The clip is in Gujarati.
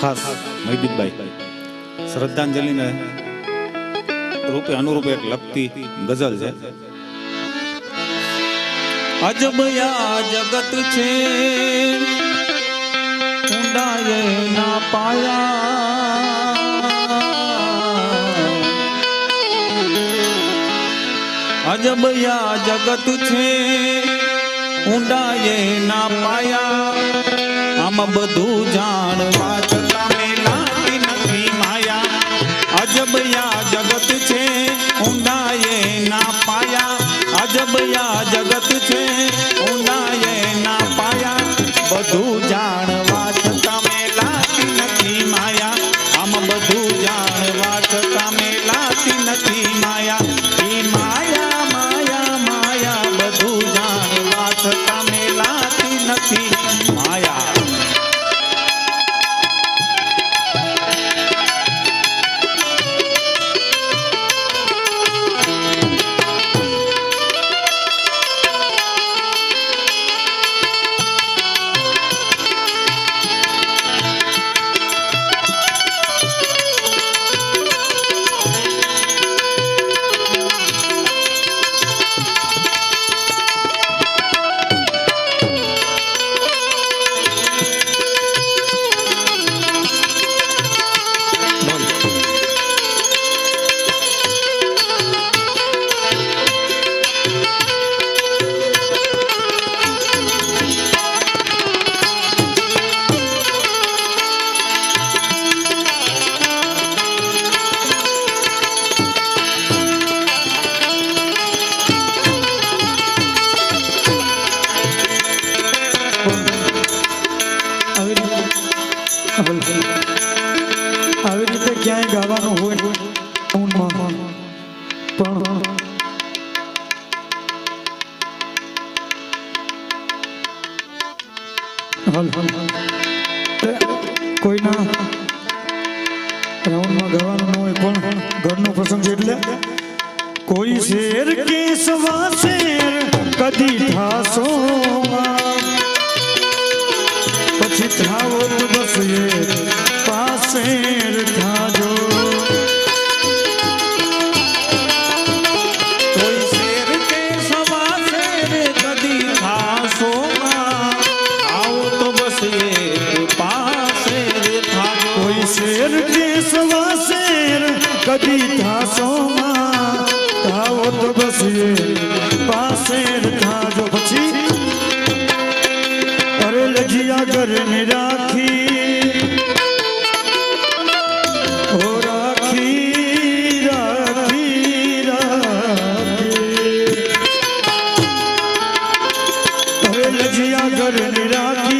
ખાસ મહિદીપભાઈ. શ્રદ્ધાંજલિને રૂપે અનુરૂપે એક લગતી ગઝલ છે. અજબયા જગત છે. ઊંડાએ ના પાયા. અજબયા જગત છે. ઊંડાએ ના પાયા. આમ બધું જાણવા અજબયા જગત છે ઊંડાએ ના પાયા આવી રીતે ક્યાંય ગાવાનું હોય પણ કોઈના રાઉન્ડમાં ગાવાનું ન હોય, પણ ઘરનો પ્રસંગ છે એટલે કોઈ શેર કે સવા શેર કદી ઠાસો બધી ધાસોમાં ધાવો તો બસીએ પાસે થાજો પછી. અરે લજિયા ઘરની રાખી હો રાખી રાખી રાખી. અરે લજિયા ઘરની રાખી